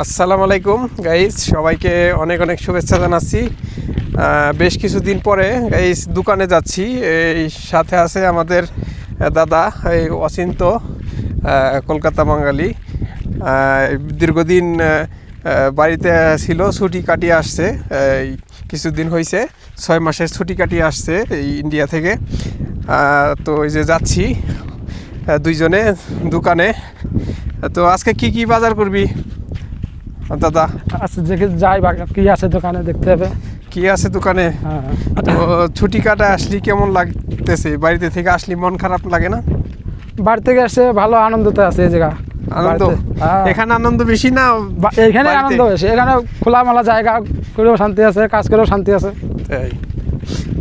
আসসালামু আলাইকুম গাইস সবাইকে অনেক অনেক শুভেচ্ছা জানাচ্ছি। বেশ কিছুদিন পরে গাইস দোকানে যাচ্ছি। এই সাথে আছে আমাদের দাদা, এই অচিন্ত কলকাতা বাঙালি। দীর্ঘদিন বাড়িতে ছিল, ছুটি কাটিয়ে আসছে। এই কিছুদিন হয়েছে ছয় মাসের ছুটি কাটিয়ে আসছে এই ইন্ডিয়া থেকে। তো এই যে যাচ্ছি দুইজনে দোকানে। তো আজকে কি কি বাজার করবি? দাদা? আচ্ছা দেখে যাই বা কি আছে দোকানে দেখতে হবে। কি আছে দোকানে? হ্যাঁ তো ছুটি কাটা আসলি কেমন লাগতেছে? বাড়িতে থেকে আসলি মন খারাপ লাগে না? বাড়ি থেকে এসে ভালো আনন্দতে আছে এই জায়গা। আনন্দ? হ্যাঁ। এখানে আনন্দ বেশি না বাড়িতে? আনন্দ বেশি। এখানে খোলামেলা জায়গা করেও শান্তি আছে কাজ করেও শান্তি আছে। তাই।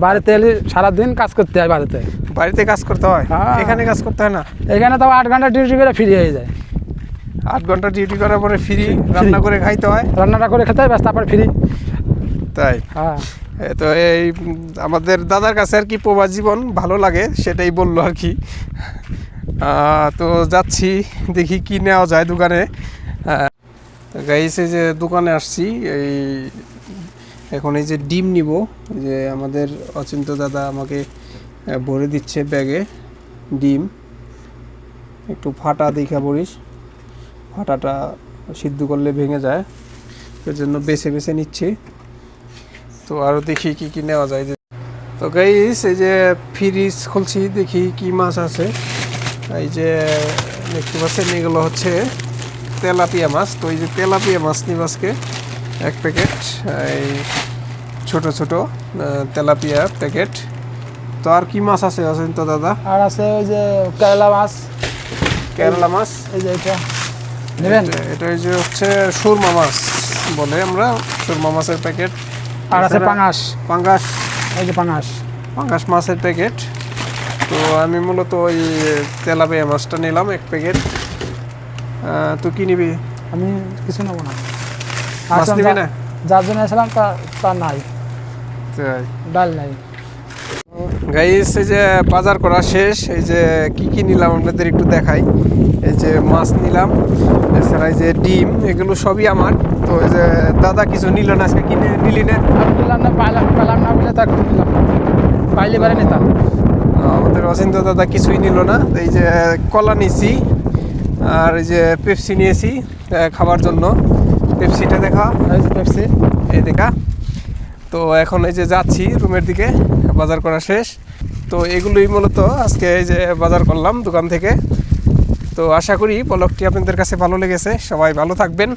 বাড়িতে এলে সারাদিন কাজ করতে হয় বাড়িতে। বাড়িতে কাজ করতে হয়? হ্যাঁ। এখানে কাজ করতে হয় না? এখানে তো আট ঘণ্টা ডিউটি করে ফিরে হয়ে যায়। আট ঘণ্টা ডিউটি করার পরে ফ্রি রান্না করে খাইতে হয়। রান্নাটা করে খেতে হয় ব্যাস তারপর ফ্রি তাই? হ্যাঁ। তো এই আমাদের দাদার কাছে আর কি প্রবাস জীবন ভালো লাগে সেটাই বলল আর কি। তো যাচ্ছি দেখি কি নেওয়া যায় দোকানে। গাইছে যে দোকানে আসছি এই এখন এই যে ডিম নিব যে আমাদের অচিন্ত দাদা আমাকে ভরে দিচ্ছে ব্যাগে ডিম। একটু ফাটা দেখা বলিস। ফাটাটা সিদ্ধ করলে ভেঙে যায়। এর জন্য বেছে বেছে নিচ্ছি। তো আরও দেখি কি কি নেওয়া যায়। যে তো গাইস এই যে ফ্রিজ খুলছি দেখি কি মাছ আছে। এই যে দেখতে পাচ্ছেন এগুলো হচ্ছে তেলাপিয়া মাছ। তো এই যে তেলাপিয়া মাছ নিব আজকে এক প্যাকেট এই ছোট ছোট তেলাপিয়া প্যাকেট তো আর কি মাছ আছে আছেন তো দাদা? আর আছে ওই যে কেরালা মাছ। কেরালা মাছ? এই যে এটা। নেবেন? এটা- এই যে হচ্ছে সুরমা মাছ বলে আমরা সুরমা মাছের প্যাকেট। আর আছে পাঙাশ। পাঙ্গাস এই যে পাঙাশ। পাঙ্গাস মাছের প্যাকেট। তো আমি মূলত ওই তেলাপিয়া মাছটা নিলাম এক প্যাকেট। তো কি নিবি? আমি কিছু নেব না। মাছ নিবি না? যার জন্য আসলাম তা তা নাই। তাই। ডাল নাই। গাইস এই যে বাজার করা শেষ এই যে কি কি নিলাম আপনাদের একটু দেখাই। এই যে মাছ নিলাম এছাড়া এই যে ডিম এগুলো সবই আমার। তো এই যে দাদা কিছু নিল না আজকে কিনে নিলি না? আমি বললাম না পাইলাম পেলাম না বলে তা নিলাম পাইলে পারে নিতাম আমাদের অচিন্ত দাদা কিছুই নিল না। এই যে কলা নিয়েছি আর এই যে পেপসি নিয়েছি খাবার জন্য। পেপসিটা দেখা। পেপসি। এই দেখা। তো এখন এই যে যাচ্ছি রুমের দিকে, বাজার করা শেষ। তো এগুলোই মূলত আজকে এই যে বাজার করলাম দোকান থেকে। তো আশা করি পলকটি আপনাদের কাছে ভালো লেগেছে, সবাই ভালো থাকবেন।